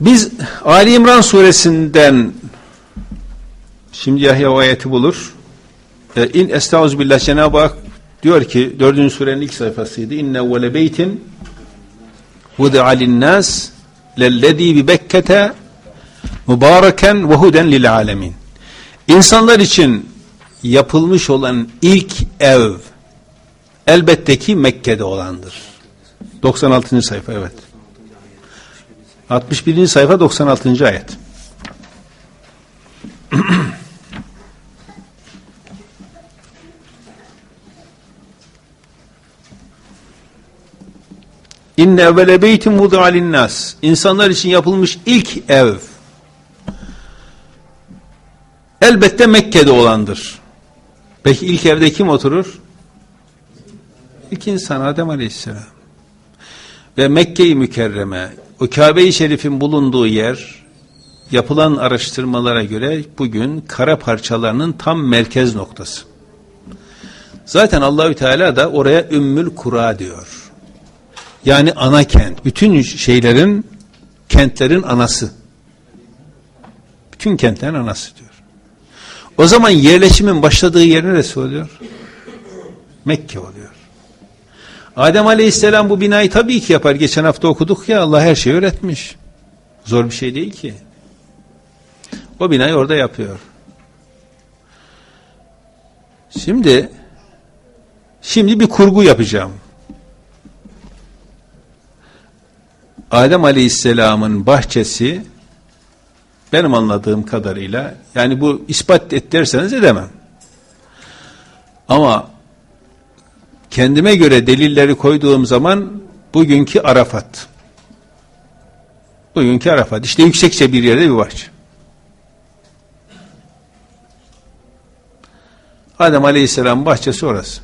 Biz Ali İmran suresinden şimdi Yahya ayeti bulur. E, in estağfirullah Cenab-ı Hak diyor ki dördüncü surenin ilk sayfasıydı. İnne evvele beytin vudi'a linnâs lellezî bi Bekke'te mübareken ve huden lil alemin. İnsanlar için yapılmış olan ilk ev elbette ki Mekke'de olandır. 96. sayfa evet. 61. sayfa 96. ayet. İnne evvele beytin vudu'a linnas. İnsanlar için yapılmış ilk ev elbette Mekke'de olandır. Peki ilk evde kim oturur? İlk insan Adem Aleyhisselam. Ve Mekke-i Mükerreme, o Kabe-i Şerif'in bulunduğu yer, yapılan araştırmalara göre bugün kara parçalarının tam merkez noktası. Zaten Allahü Teala da oraya Ümmül Kura diyor. Yani ana kent. Bütün şeylerin, kentlerin anası. Bütün kentlerin anası diyor. O zaman yerleşimin başladığı yer neresi oluyor? Mekke oluyor. Adem Aleyhisselam bu binayı tabii ki yapar. Geçen hafta okuduk ya Allah her şeyi öğretmiş. Zor bir şey değil ki. O binayı orada yapıyor. Şimdi şimdi bir kurgu yapacağım. Adem Aleyhisselam'ın bahçesi benim anladığım kadarıyla yani bu ispat et derseniz edemem. Ama kendime göre delilleri koyduğum zaman bugünkü Arafat. Bugünkü Arafat. İşte yüksekçe bir yerde bir bahçe. Adem Aleyhisselam bahçesi orası.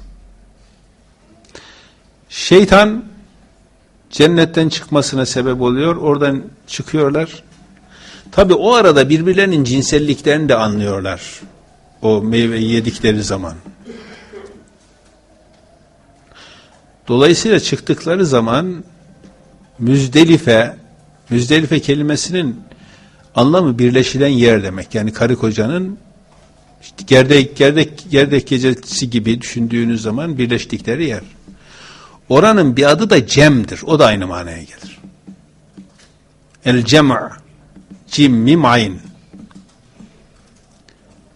Şeytan cennetten çıkmasına sebep oluyor. Oradan çıkıyorlar. Tabi o arada birbirlerinin cinselliklerini de anlıyorlar. O meyveyi yedikleri zaman. Dolayısıyla çıktıkları zaman Müzdelife, Müzdelife kelimesinin anlamı birleşilen yer demek. Yani karı kocanın işte gerdek, gerdek, gerdek gecesi gibi düşündüğünüz zaman birleştikleri yer. Oranın bir adı da cem'dir. O da aynı manaya gelir. El cem'a cim, mim, ayn.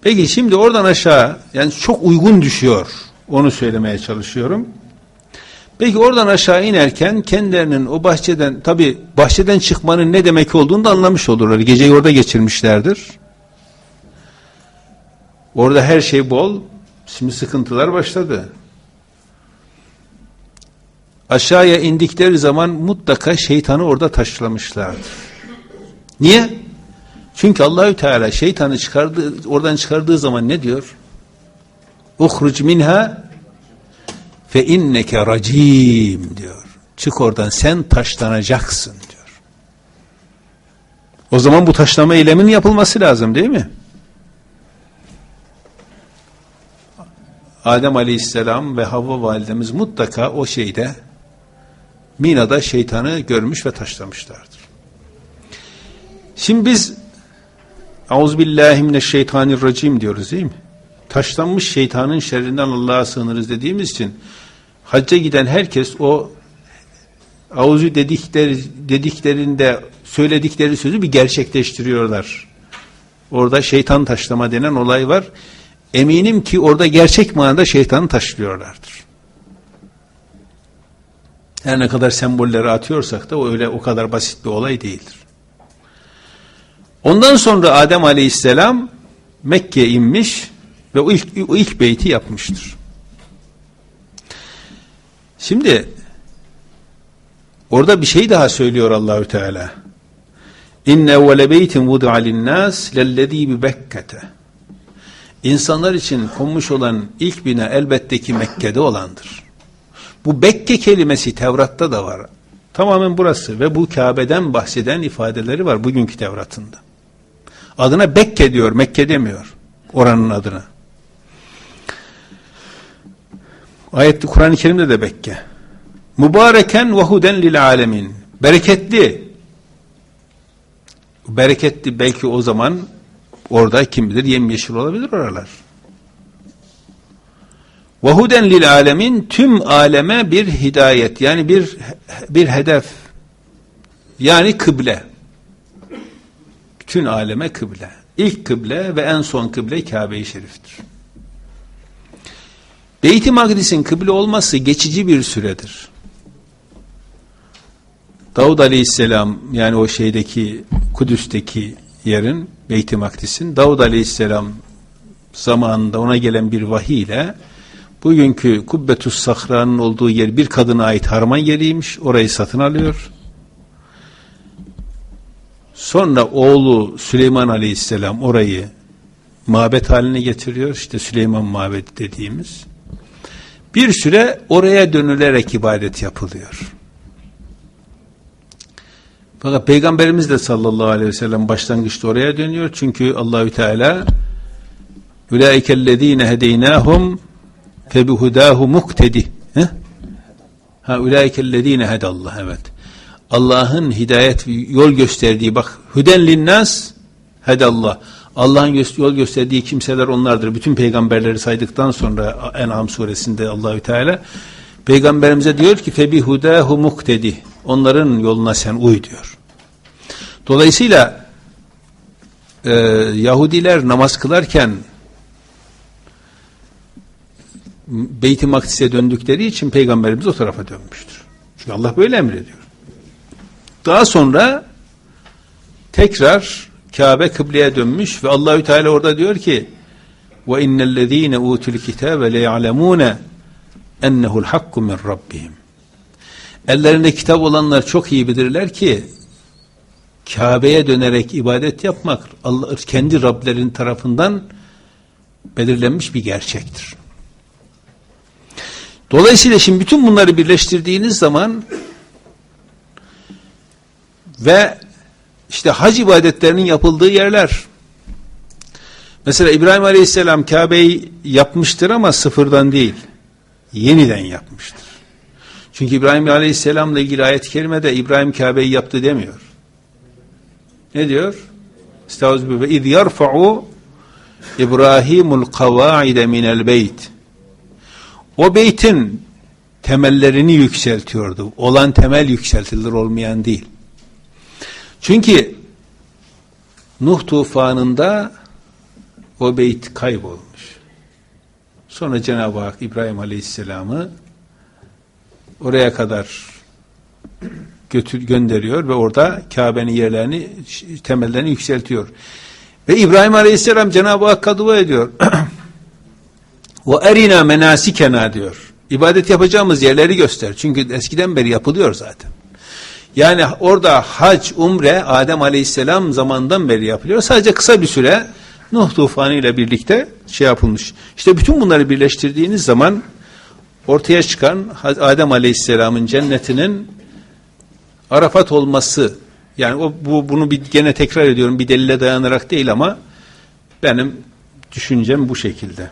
Peki şimdi oradan aşağı yani çok uygun düşüyor. Onu söylemeye çalışıyorum. Peki oradan aşağı inerken kendilerinin o bahçeden tabi bahçeden çıkmanın ne demek olduğunu da anlamış olurlar. Geceyi orada geçirmişlerdir. Orada her şey bol. Şimdi sıkıntılar başladı. Aşağıya indikleri zaman mutlaka şeytanı orada taşlamışlardır. Niye? Çünkü Allahü Teala şeytanı çıkardığı, oradan çıkardığı zaman ne diyor? Uhruc minha fe inneke racim diyor. Çık oradan sen taşlanacaksın diyor. O zaman bu taşlama eyleminin yapılması lazım değil mi? Adem Aleyhisselam ve Havva validemiz mutlaka o şeyde Mina'da şeytanı görmüş ve taşlamışlardır. Şimdi biz Euzubillahimineşşeytanirracim diyoruz değil mi? Taşlanmış şeytanın şerrinden Allah'a sığınırız dediğimiz için hacca giden herkes o avuzu dedikleri, dediklerinde söyledikleri sözü bir gerçekleştiriyorlar. Orada şeytan taşlama denen olay var. Eminim ki orada gerçek manada şeytanı taşlıyorlardır. Her ne kadar sembolleri atıyorsak da o öyle o kadar basit bir olay değildir. Ondan sonra Adem Aleyhisselam Mekke'ye inmiş ve o ilk, o ilk beyti yapmıştır. Şimdi orada bir şey daha söylüyor Allahü Teala. İnne evvele beytin vudu'a linnâs lellezî bi Bekke'te. İnsanlar için konmuş olan ilk bina elbette ki Mekke'de olandır. Bu Bekke kelimesi Tevrat'ta da var. Tamamen burası ve bu Kabe'den bahseden ifadeleri var bugünkü Tevrat'ında. Adına Bekke diyor, Mekke demiyor. Oranın adına. Ayette Kur'an-ı Kerim'de de Bekke. Mübareken ve huden lil alemin. Bereketli. Bereketli belki o zaman orada kim bilir yemyeşil olabilir oralar. Vahuden lil alemin tüm aleme bir hidayet yani bir bir hedef yani kıble. Bütün aleme kıble. İlk kıble ve en son kıble Kabe-i Şerif'tir. Beyt-i Makdis'in kıble olması geçici bir süredir. Davud Aleyhisselam yani o şeydeki Kudüs'teki yerin Beyt-i Makdis'in Davud Aleyhisselam zamanında ona gelen bir vahiy ile bugünkü Kubbetus Sahra'nın olduğu yer bir kadına ait harman yeriymiş. Orayı satın alıyor. Sonra oğlu Süleyman Aleyhisselam orayı mabet haline getiriyor. İşte Süleyman mabedi dediğimiz. Bir süre oraya dönülerek ibadet yapılıyor. Fakat Peygamberimiz de sallallahu aleyhi ve sellem başlangıçta oraya dönüyor. Çünkü Allahü Teala Ulaikellezine hedeynahum febihudahu muktedi. Ha ulaikellezine hedallah evet. Allah'ın hidayet yol gösterdiği bak hüden linnas hedallah. Allah'ın yol gösterdiği kimseler onlardır. Bütün peygamberleri saydıktan sonra En'am suresinde Allahü Teala peygamberimize diyor ki febihudahu muktedi. Onların yoluna sen uy diyor. Dolayısıyla e, Yahudiler namaz kılarken Beyt-i Makdis'e döndükleri için peygamberimiz o tarafa dönmüştür. Çünkü Allah böyle emrediyor. Daha sonra tekrar Kabe kıbleye dönmüş ve Allahü Teala orada diyor ki ve innellezîne utul kitâbe le ya'lemûne ennehu'l hakku min rabbihim. Ellerinde kitap olanlar çok iyi bilirler ki Kabe'ye dönerek ibadet yapmak Allah kendi Rablerin tarafından belirlenmiş bir gerçektir. Dolayısıyla şimdi bütün bunları birleştirdiğiniz zaman ve işte hac ibadetlerinin yapıldığı yerler. Mesela İbrahim Aleyhisselam Kabe'yi yapmıştır ama sıfırdan değil. Yeniden yapmıştır. Çünkü İbrahim Aleyhisselam'la ilgili ayet-i kerimede İbrahim Kabe'yi yaptı demiyor. Ne diyor? Estağfirullah. İz yerfa'u İbrahimul kavaide minel beyt. O beytin temellerini yükseltiyordu. Olan temel yükseltilir olmayan değil. Çünkü Nuh tufanında o beyt kaybolmuş. Sonra Cenab-ı Hak İbrahim Aleyhisselam'ı oraya kadar götür gönderiyor ve orada Kabe'nin yerlerini temellerini yükseltiyor. Ve İbrahim Aleyhisselam Cenab-ı Hakk'a dua ediyor. Ve erina menasikena diyor. İbadet yapacağımız yerleri göster. Çünkü eskiden beri yapılıyor zaten. Yani orada hac, umre Adem Aleyhisselam zamandan beri yapılıyor. Sadece kısa bir süre Nuh tufanı ile birlikte şey yapılmış. İşte bütün bunları birleştirdiğiniz zaman ortaya çıkan Adem Aleyhisselam'ın cennetinin Arafat olması yani o bu bunu bir gene tekrar ediyorum bir delile dayanarak değil ama benim düşüncem bu şekilde.